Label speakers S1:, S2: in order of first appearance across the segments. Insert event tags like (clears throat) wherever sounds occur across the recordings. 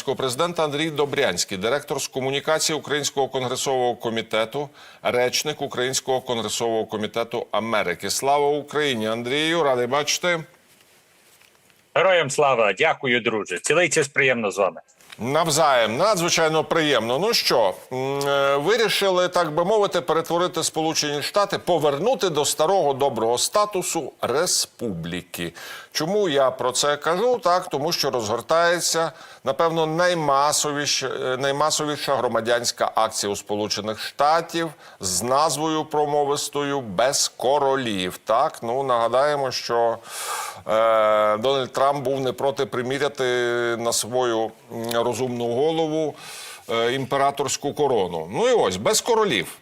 S1: Президента Андрій Добрянський, директор з комунікації Українського конгресового комітету, речник Українського конгресового комітету Америки. Слава Україні! Андрію, радий бачити.
S2: Героям слава, дякую, друже. Цілий час приємно з вами.
S1: Навзаєм надзвичайно приємно. Ну що, е, вирішили, так би мовити, перетворити Сполучені Штати, повернути до старого доброго статусу республіки. Чому я про це кажу? Так, тому що розгортається, напевно, наймасовіша, е, наймасовіша громадянська акція у Сполучених Штатів з назвою промовистою без королів. Так, ну нагадаємо, що е, Дональд Трамп був не проти приміряти на свою розумну голову е, імператорську корону. Ну і ось без королів.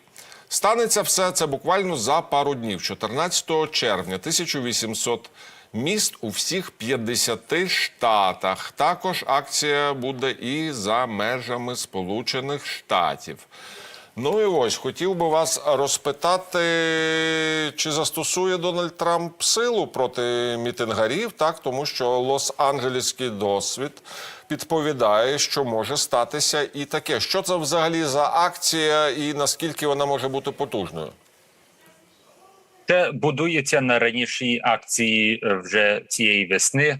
S1: Станеться все це буквально за пару днів, 14 червня 1800 міст у всіх 50 штатах. Також акція буде і за межами Сполучених Штатів. Ну і ось хотів би вас розпитати, чи застосує Дональд Трамп силу проти мітингарів, так тому що Лос-Анджелеський досвід підповідає, що може статися і таке. Що це взагалі за акція, і наскільки вона може бути потужною?
S2: Це будується на ранішій акції е, вже цієї весни.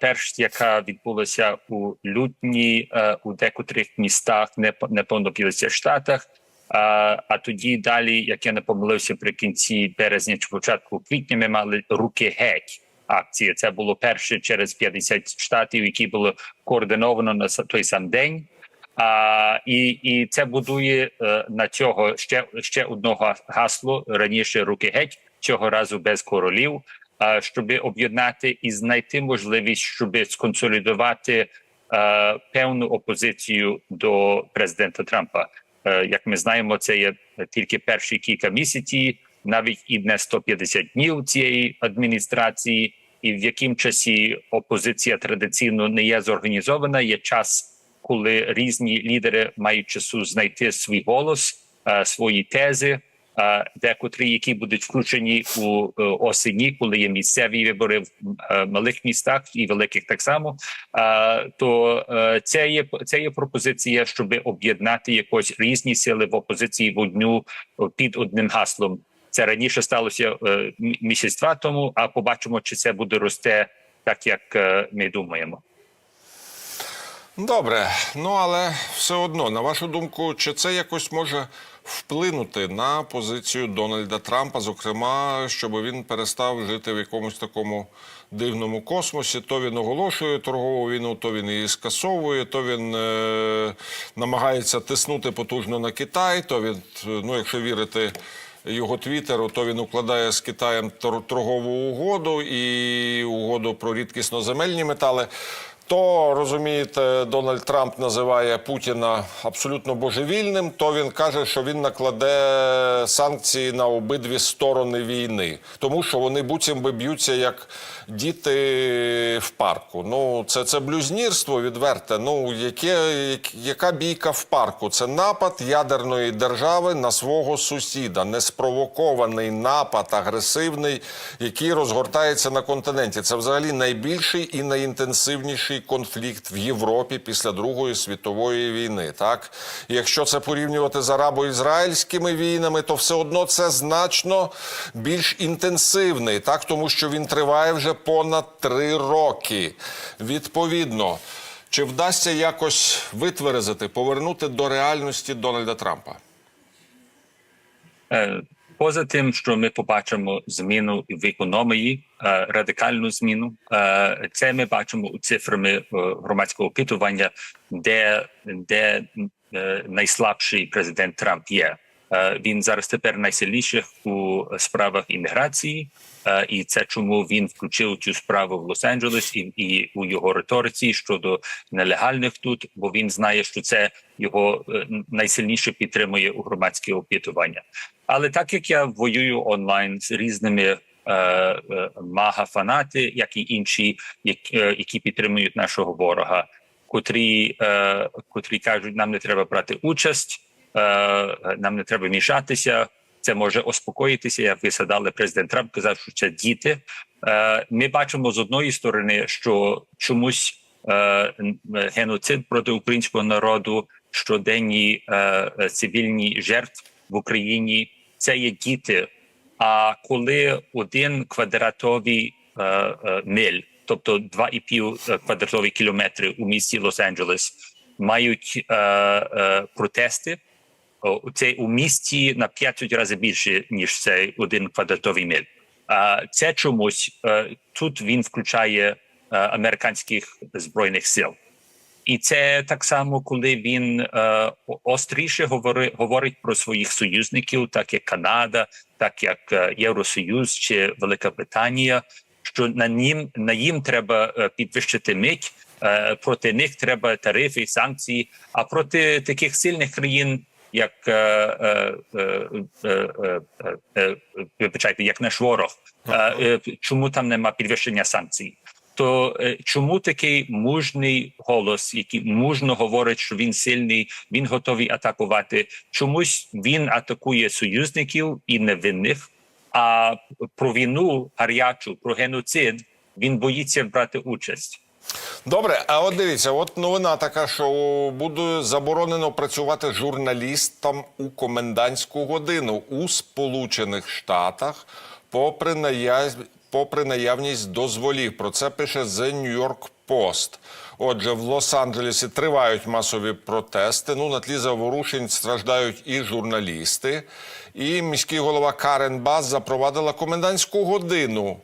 S2: Перш, яка відбулася у лютні е, у декотрих містах, не по- неповно 50 штатах. А, тоді далі, як я не помилився, при кінці березня чи початку квітня ми мали руки геть акції. Це було перше через 50 штатів, які було координовано на той сам день. А, і, і це будує е, на цього ще, ще одного гасло раніше руки геть цього разу без королів, щоб об'єднати і знайти можливість, щоб сконсолідувати е, певну опозицію до президента Трампа. Е, як ми знаємо, це є тільки перші кілька місяців, навіть і не 150 днів цієї адміністрації, і в яким часі опозиція традиційно не є зорганізована. Є час, коли різні лідери мають часу знайти свій голос, е, свої тези, е, декотрі, які будуть включені у е, осені, коли є місцеві вибори в е, малих містах і великих так само. То е, це є це є пропозиція, щоб об'єднати якось різні сили в опозиції в одну під одним гаслом. Це раніше сталося е, місяць два тому. А побачимо, чи це буде росте так, як ми думаємо.
S1: Добре, ну але все одно, на вашу думку, чи це якось може вплинути на позицію Дональда Трампа, зокрема, щоб він перестав жити в якомусь такому дивному космосі? То він оголошує торгову війну, то він її скасовує, то він е- намагається тиснути потужно на Китай, то він, ну якщо вірити. Його твіттеру, то він укладає з Китаєм тор- торгову угоду і угоду про рідкісноземельні метали. То розумієте, Дональд Трамп називає Путіна абсолютно божевільним. То він каже, що він накладе санкції на обидві сторони війни, тому що вони буцім би б'ються як діти в парку. Ну це це блюзнірство відверте. Ну яке яка бійка в парку? Це напад ядерної держави на свого сусіда, неспровокований напад, агресивний, який розгортається на континенті. Це взагалі найбільший і найінтенсивніший конфлікт в Європі після Другої світової війни. Так, і якщо це порівнювати з арабо-ізраїльськими війнами, то все одно це значно більш інтенсивний, так тому що він триває вже понад три роки. Відповідно, чи вдасться якось витверезити, повернути до реальності Дональда Трампа?
S2: Е, Поза тим, що ми побачимо зміну в економії, е, радикальну зміну, е, це ми бачимо у цифрами е, громадського опитування, де, де найслабший президент Трамп є. Е, Він зараз тепер найсильніший у справах імміграції, е, і це чому він включив цю справу в Лос-Анджелес і, і у його риториці щодо нелегальних тут, бо він знає, що це його е, найсильніше підтримує у громадське опитування. Але так як я воюю онлайн з різними е, мага-фанати, як і інші, які, підтримують нашого ворога, котрі, котрі кажуть, нам не треба брати участь, нам не треба мішатися. Це може успокоїтися. Як ви згадали, президент Трамп казав, що це діти. Е, ми бачимо з одної сторони, що чомусь е, геноцид проти українського народу, щоденні е, е, цивільні жертв в Україні. Це є діти. А коли один квадратовий е, е, миль, тобто 2,5 квадратові кілометри у місті Лос-Анджелес, мають е, е, протести, це у місті на 5 разів більше ніж цей один квадратовий миль. А це чомусь е, тут він включає е, американських збройних сил. І це так само, коли він е, остріше говори, говорить про своїх союзників, так як Канада, так як Євросоюз чи Велика Британія, що на ним на їм треба підвищити мить, проти них треба тарифи, санкції. А проти таких сильних країн, як е, е, е, вибачайте, як наш ворог, чому там нема підвищення санкцій? То чому такий мужний голос, який мужно говорить, що він сильний, він готовий атакувати? Чомусь він атакує союзників і невинних, а про війну гарячу, про геноцид він боїться брати участь.
S1: Добре, а от дивіться, от новина така, що буде заборонено працювати журналістам у комендантську годину у Сполучених Штатах, попри наяв... попри наявність дозволів. Про це пише The New York Post. Отже, в Лос-Анджелесі тривають масові протести. Ну, на тлі заворушень страждають і журналісти. І міський голова Карен Бас запровадила комендантську годину.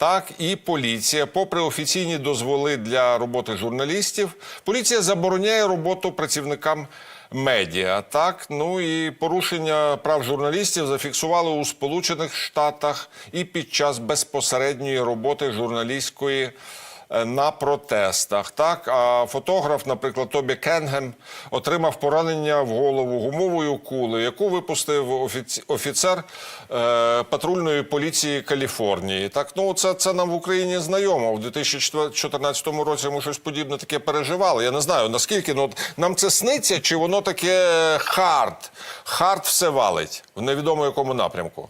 S1: Так, і поліція, попри офіційні дозволи для роботи журналістів, поліція забороняє роботу працівникам медіа. Так, ну і порушення прав журналістів зафіксували у Сполучених Штатах і під час безпосередньої роботи журналістської. Е, На протестах, так а фотограф, наприклад, Тобі Кенгем, отримав поранення в голову гумовою кулею, яку випустив офіці- офіцер е, патрульної поліції Каліфорнії. Так, ну це, це нам в Україні знайомо. В 2014 році ми щось подібне таке переживали. Я не знаю наскільки ну, нам це сниться, чи воно таке хард. Хард все валить в невідомо якому напрямку.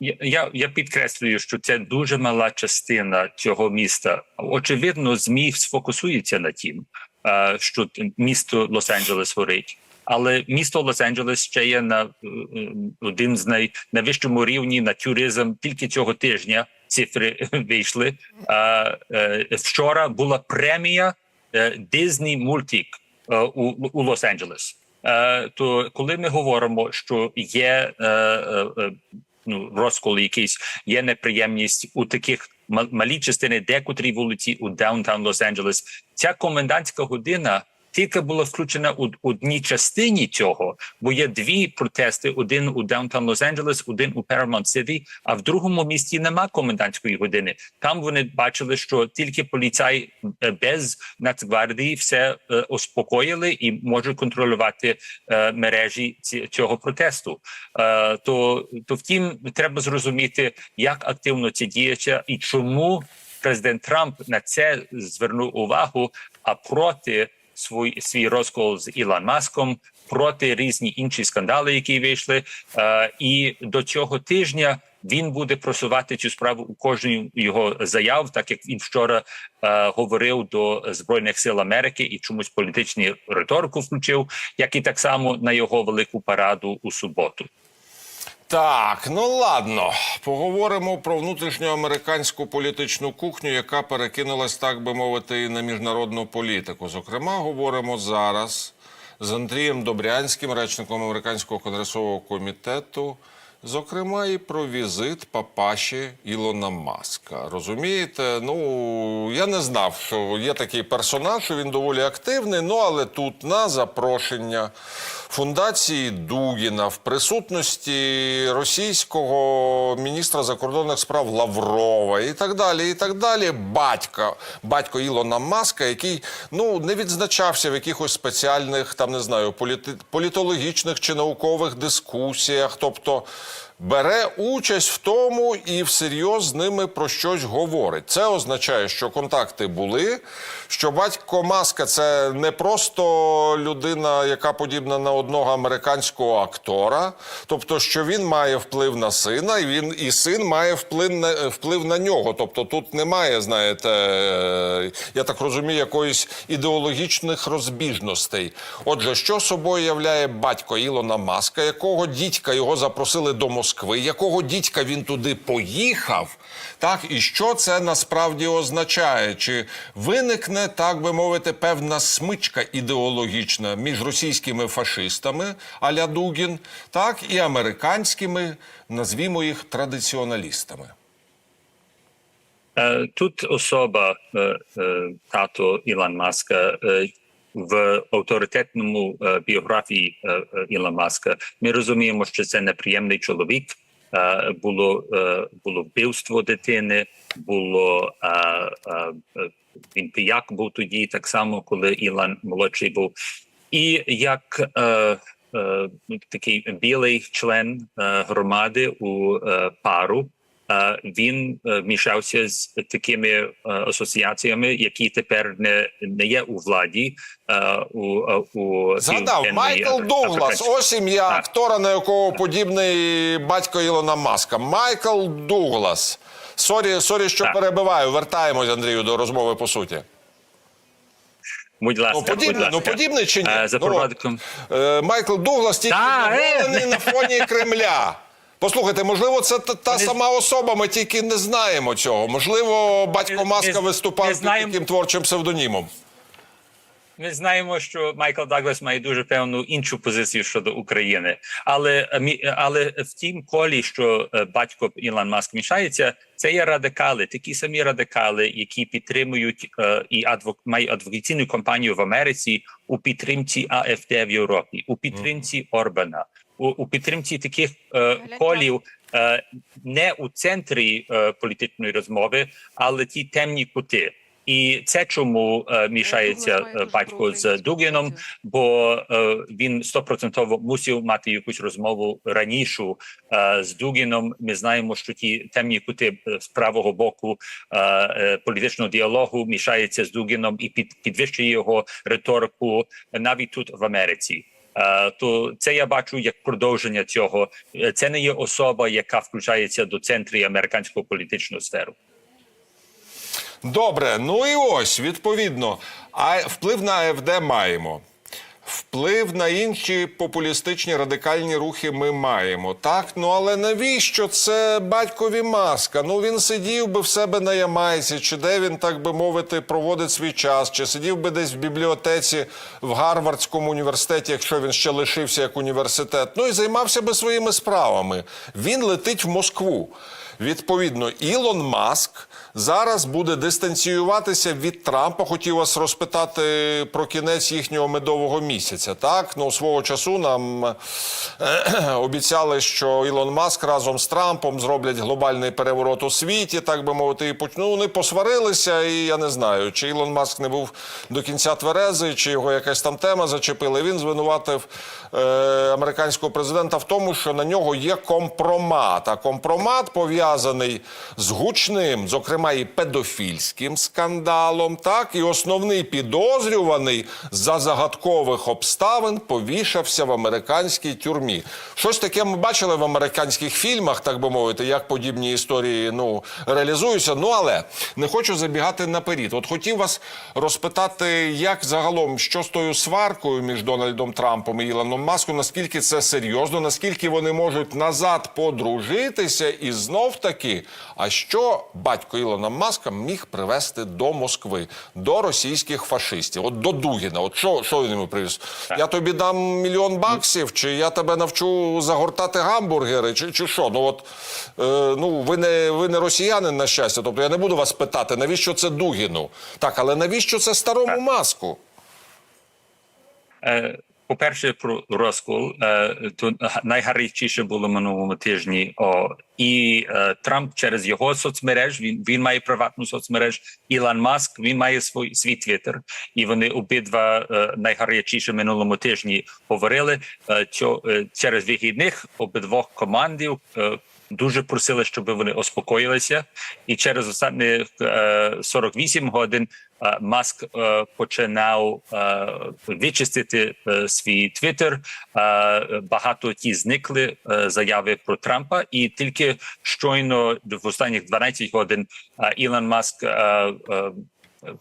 S2: Я, я, підкреслюю, що це дуже мала частина цього міста. Очевидно, змі сфокусуються на тім, е, що місто Лос-Анджелес горить. Але місто Лос-Анджелес ще є на е, е, один з най, найвищому рівні на туризм. Тільки цього тижня цифри (laughs) вийшли. Вчора була премія Disney е, у, у Лос-Анджелес. То коли ми говоримо, що є ну, розкол якийсь, є неприємність у таких ма- малій частини декотрій вулиці у даунтаун Лос-Анджелес, ця комендантська година тільки була включена у одній частині цього, бо є дві протести: один у даунтаун Лос-Анджелес, один у Paramount City, а в другому місті нема комендантської години. Там вони бачили, що тільки поліцай е, без Нацгвардії все е, успокоїли і може контролювати е, мережі ці, цього протесту. Е, то, то втім, треба зрозуміти, як активно це діється і чому президент Трамп на це звернув увагу, а проти свій, свій розкол з Ілон Маском, проти різні інші скандали, які вийшли. Е, і до цього тижня він буде просувати цю справу у кожній його заяв, так як він вчора е, говорив до збройних сил Америки і чомусь політичну риторику включив, як і так само на його велику параду у суботу.
S1: Так, ну ладно, поговоримо про внутрішньоамериканську політичну кухню, яка перекинулась, так би мовити, і на міжнародну політику. Зокрема, говоримо зараз з Андрієм Добрянським, речником американського конгресового комітету. Зокрема, і про візит папаші Ілона Маска. Розумієте? Ну я не знав, що є такий персонаж, що він доволі активний. Ну але тут на запрошення фундації Дугіна в присутності російського міністра закордонних справ Лаврова і так далі. І так далі. Батька, батько Ілона Маска, який ну не відзначався в якихось спеціальних там не знаю політи, політологічних чи наукових дискусіях. Тобто бере участь в тому і всерйоз з ними про щось говорить. Це означає, що контакти були, що батько Маска це не просто людина, яка подібна на одного американського актора, тобто, що він має вплив на сина, і він і син має вплив на вплив на нього. Тобто тут немає, знаєте, я так розумію, якоїсь ідеологічних розбіжностей. Отже, що собою являє батько Ілона Маска, якого дідька його запросили до Москви, якого дідька він туди поїхав, так і що це насправді означає? Чи виникне, так би мовити, певна смичка ідеологічна між російськими фашистами аля Дугін, так і американськими, назвімо їх традиціоналістами?
S2: Е, Тут особа е, е, тато Ілон Маска в авторитетному е, біографії е, е, Маска. Ми розуміємо, що це неприємний чоловік. Було було вбивство дитини, було він піяк був тоді, так само, коли Ілон молодший був. І як такий білий член громади у пару, він е, мішався з такими е, асоціаціями, які тепер не, не є у владі. у, у
S1: Згадав Майкл Дуглас. Ось ім'я актора, на якого подібний батько Ілона Маска. Майкл Дуглас. Сорі, сорі, що
S2: Так.
S1: перебиваю. Вертаємось, Андрію, до розмови по суті.
S2: Будь ласка,
S1: Ну, подібний,
S2: будь ласка.
S1: ну, подібний чи ні?
S2: Е, За
S1: Ну. Майкл Дуглас тільки на фоні Кремля. Послухайте, можливо, це та, та сама особа, ми тільки не знаємо цього. Можливо, батько Маска виступав під
S2: знаємо-
S1: таким творчим псевдонімом.
S2: Ми знаємо, що Майкл Даглас має дуже певну іншу позицію щодо України, але е, але в тім колі, що е, батько Ілон Маск мішається, це є радикали, такі самі радикали, які підтримують е, і адвок мають адвокаційну кампанію в Америці у підтримці АФД в Європі, у підтримці Орбана, у, у підтримці таких е, колів. е, Не у центрі е, політичної розмови, але ті темні кути. І це чому е, мішається е, батько з Дугіном, бо е, він стопроцентово мусив мати якусь розмову ранішу е, з Дугіном. Ми знаємо, що ті темні кути е, з правого боку е, е, політичного діалогу мішаються з Дугіном і під, підвищує його риторику навіть тут в Америці. Е, То це я бачу як продовження цього. Е, Це не є особа, яка включається до центрі американського політичного сферу.
S1: Добре, ну і ось відповідно. А вплив на АФД маємо. Вплив на інші популістичні радикальні рухи ми маємо. Так, ну але навіщо це батькові маска? Ну він сидів би в себе на Ямайці, чи де він, так би мовити, проводить свій час, чи сидів би десь в бібліотеці в Гарвардському університеті, якщо він ще лишився як університет. Ну і займався би своїми справами. Він летить в Москву. Відповідно, Ілон Маск зараз буде дистанціюватися від Трампа. Хотів вас розпитати про кінець їхнього медового місяця. Так, ну свого часу нам е, (clears throat) обіцяли, що Ілон Маск разом з Трампом зроблять глобальний переворот у світі, так би мовити, і поч- ну, вони посварилися, і я не знаю, чи Ілон Маск не був до кінця тверезий, чи його якась там тема зачепила. Він звинуватив е, американського президента в тому, що на нього є компромат. А компромат пов'язаний з гучним, зокрема і педофільським скандалом. Так, і основний підозрюваний за загадкових обставин повішався в американській тюрмі. Щось таке ми бачили в американських фільмах, так би мовити, як подібні історії ну реалізуються. Ну але не хочу забігати наперед. От хотів вас розпитати, як загалом що з тою сваркою між Дональдом Трампом і Ілоном Маском, наскільки це серйозно, наскільки вони можуть назад подружитися, і знов таки, а що батько Ілона Маска міг привезти до Москви, до російських фашистів, от до Дугіна. От що, що він йому привіз? Я тобі дам мільйон баксів, чи я тебе навчу загортати гамбургери, чи, чи що? Ну от е, ну ви не ви не росіянин на щастя. Тобто я не буду вас питати, навіщо це Дугіну? Так, але навіщо це старому маску?
S2: Е, по-перше, про розкол. Е, то найгарячіше було минулому тижні. О, і е, Трамп через його соцмереж. Він він має приватну соцмереж. Ілон Маск він має свій свій твіттер. І вони обидва е, найгарячіше минулому тижні говорили. Що через вихідних обидвох командів. Е, Дуже просили, щоб вони успокоїлися, і через останні е, 48 годин е, Маск е, починав е, вичистити е, свій твіттер. Е, багато ті зникли е, заяви про Трампа, і тільки щойно в останніх 12 годин е, Ілон Маск.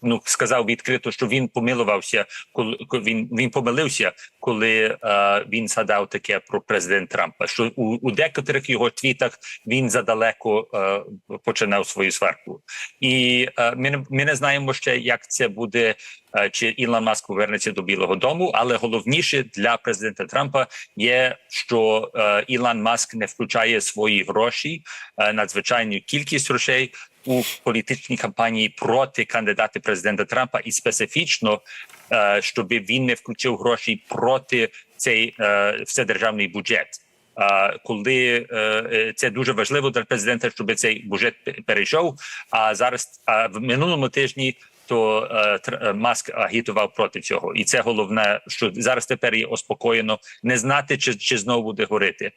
S2: Ну, сказав відкрито, що він помилувався, коли він він помилився, коли е, він згадав таке про президент Трампа. Що у, у декотрих його твітах він задалеко е, починав свою сварку, і е, ми, ми не знаємо ще, як це буде. е, Чи Ілон Маск повернеться до Білого Дому, але головніше для президента Трампа є, що е, Ілон Маск не включає свої гроші, е, надзвичайну кількість грошей у політичній кампанії проти кандидата президента Трампа, і специфічно, е, щоб він не включив гроші проти цей е, вседержавний бюджет. Е, Коли це дуже важливо для президента, щоб цей бюджет перейшов. А зараз в минулому тижні то е, е, Маск агітував проти цього, і це головне, що зараз тепер є успокоєно не знати, чи, чи знову буде горити.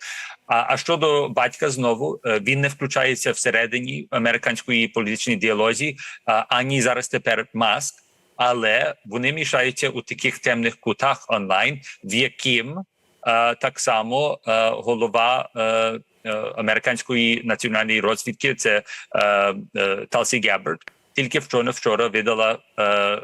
S2: А, а щодо батька, знову е, він не включається всередині американської політичної діалозі, ані зараз тепер Маск, але вони мішаються у таких темних кутах онлайн, в яким е, так само е, голова. Е, е, Американської національної розвідки це е, е, Талсі Геббард, тільки вчора вчора видала е, е,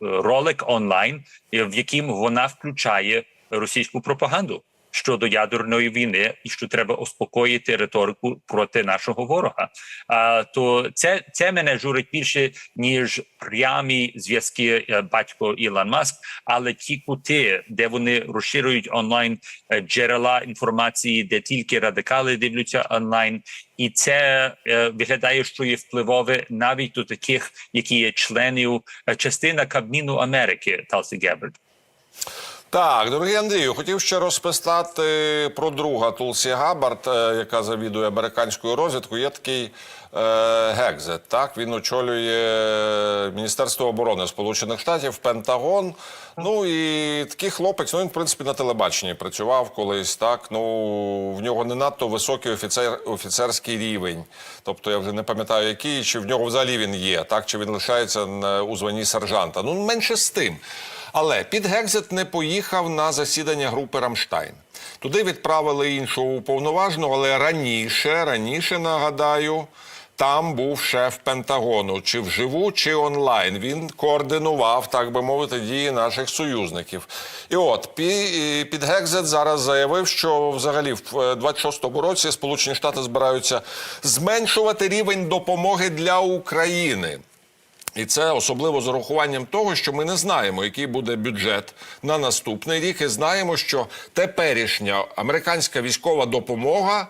S2: ролик онлайн, в яким вона включає російську пропаганду щодо ядерної війни, і що треба успокоїти риторику проти нашого ворога. А то це, це мене журить більше ніж прямі зв'язки е, батько Ілон Маск, але ті кути, де вони розширюють онлайн е, джерела інформації, де тільки радикали дивляться онлайн, і це е, виглядає, що є впливове навіть до таких, які є членів е, частина Кабміну Америки Талсі Геббард.
S1: Так, дорогий Андрію, хотів ще розписати про друга Тулсі Габард, е, яка завідує американською розвідкою. Є такий е, Гекзет. Так, він очолює Міністерство оборони Сполучених Штатів, Пентагон. Ну і такий хлопець, ну він в принципі на телебаченні працював колись. Так, ну в нього не надто високий офіцер, офіцерський рівень. Тобто я вже не пам'ятаю, який, чи в нього взагалі він є, так чи він лишається у званні сержанта. Ну менше з тим. Але Піт Гекзет не поїхав на засідання групи Рамштайн. Туди відправили іншого уповноваженого, але раніше, раніше нагадаю, там був шеф Пентагону, чи вживу, чи онлайн. Він координував, так би мовити, дії наших союзників. І от Пі- Піт Гекзет зараз заявив, що взагалі в 26-му році Сполучені Штати збираються зменшувати рівень допомоги для України. І це особливо з урахуванням того, що ми не знаємо, який буде бюджет на наступний рік, і знаємо, що теперішня американська військова допомога.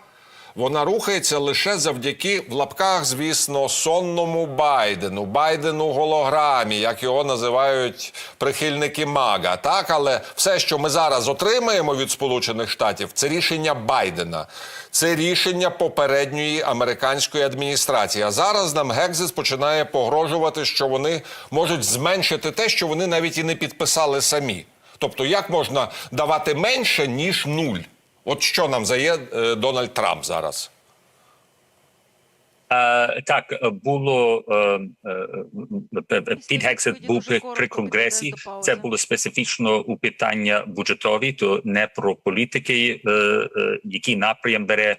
S1: Вона рухається лише завдяки в лапках, звісно, сонному Байдену, Байдену голограмі, як його називають прихильники Мага. Так, але все, що ми зараз отримаємо від Сполучених Штатів, це рішення Байдена, це рішення попередньої американської адміністрації. А зараз нам Гекзис починає погрожувати, що вони можуть зменшити те, що вони навіть і не підписали самі. Тобто, як можна давати менше ніж нуль? От що нам зає е, Дональд Трамп зараз?
S2: Е, так, було е, е, е, Гексет був при, при конгресі. Це було специфічно у питання бюджетові, то не про політики, е, е, який напрям бере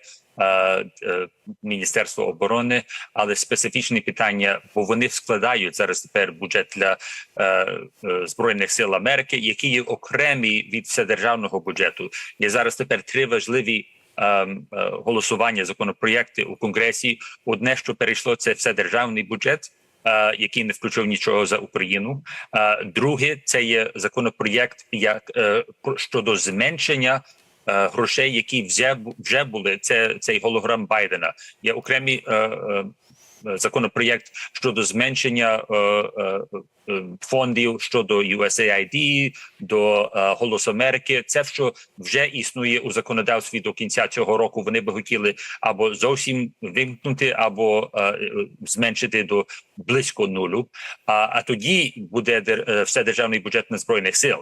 S2: Міністерство оборони, але специфічні питання, бо вони складають зараз тепер бюджет для е, е, збройних сил Америки, які є окремі від вседержавного бюджету. Є зараз тепер три важливі е, голосування законопроєкти у конгресі. Одне, що перейшло, це все державний бюджет. е, Який не включив нічого за Україну. Е, Друге, це є законопроєкт як е, щодо зменшення е, грошей, які вже вже були. Це цей голограм Байдена. Є окремі е, е, законопроєкт щодо зменшення е, е, е, фондів щодо USAID, до е, Голос Америки. Це що вже існує у законодавстві до кінця цього року. Вони би хотіли або зовсім вимкнути, або е, е, зменшити до близько нулю. А, а тоді буде дер- е, все державний бюджет на збройних сил.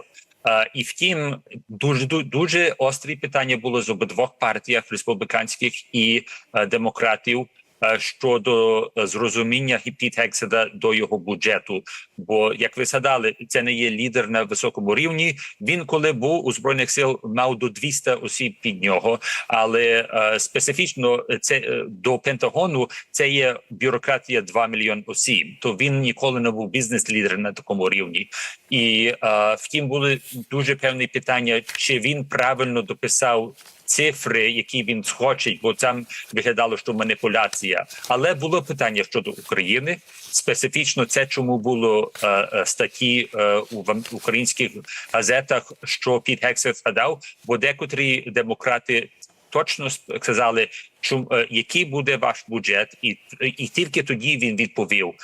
S2: І втім, дуже ду- дуже острі питання було з обидвох партіях республіканських і е, демократів. Е, Щодо е, зрозуміння Піт Гекседа до його бюджету, бо як ви згадали, це не є лідер на високому рівні. Він, коли був у збройних сил, мав до 200 осіб під нього, але е, специфічно це до Пентагону це є бюрократія 2 мільйон осіб. То він ніколи не був бізнес-лідер на такому рівні. І втім, були дуже певні питання, чи він правильно дописав. Цифри, які він схоче, бо там виглядало, що маніпуляція. Але було питання щодо України. Специфічно це чому було е, е, статті е, у українських газетах, що Піт Гексер згадав, бо декотрі демократи точно сказали, що е, який буде ваш бюджет, і, і тільки тоді він відповів.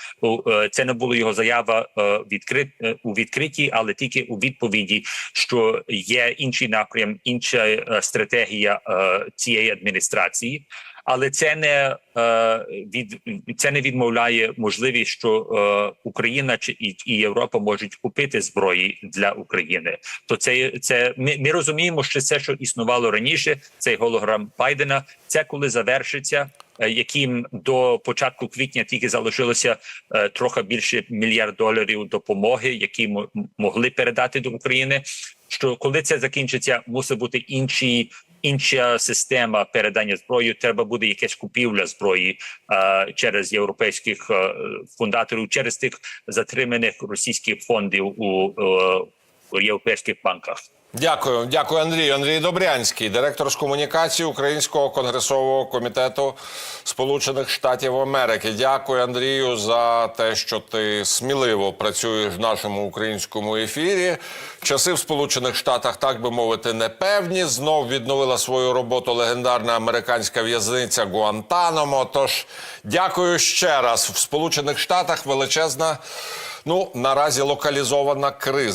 S2: Е, Це не було його заява е, відкрит у відкритті, але тільки у відповіді, що є інший напрям, інша стратегія цієї адміністрації. Але це не е, від це не відмовляє можливість, що е, Україна чи і, Європа можуть купити зброї для України. То це це ми, ми розуміємо, що це, що існувало раніше, цей голограм Байдена. Це коли завершиться, е, яким до початку квітня тільки залишилося трохи більше мільярд доларів допомоги, які мо- могли передати до України. Що коли це закінчиться, мусить бути інші інша система передання зброї. Треба буде якась купівля зброї е, через європейських е, фундаторів, через тих затриманих російських фондів у, е, у європейських банках.
S1: Дякую, дякую, Андрію. Андрій Добрянський, директор з комунікації Українського конгресового комітету Сполучених Штатів Америки. Дякую, Андрію, за те, що ти сміливо працюєш в нашому українському ефірі. Часи в Сполучених Штатах, так би мовити, непевні. Знов відновила свою роботу легендарна американська в'язниця Гуантанамо. Тож дякую ще раз. В Сполучених Штатах величезна, ну наразі локалізована криза.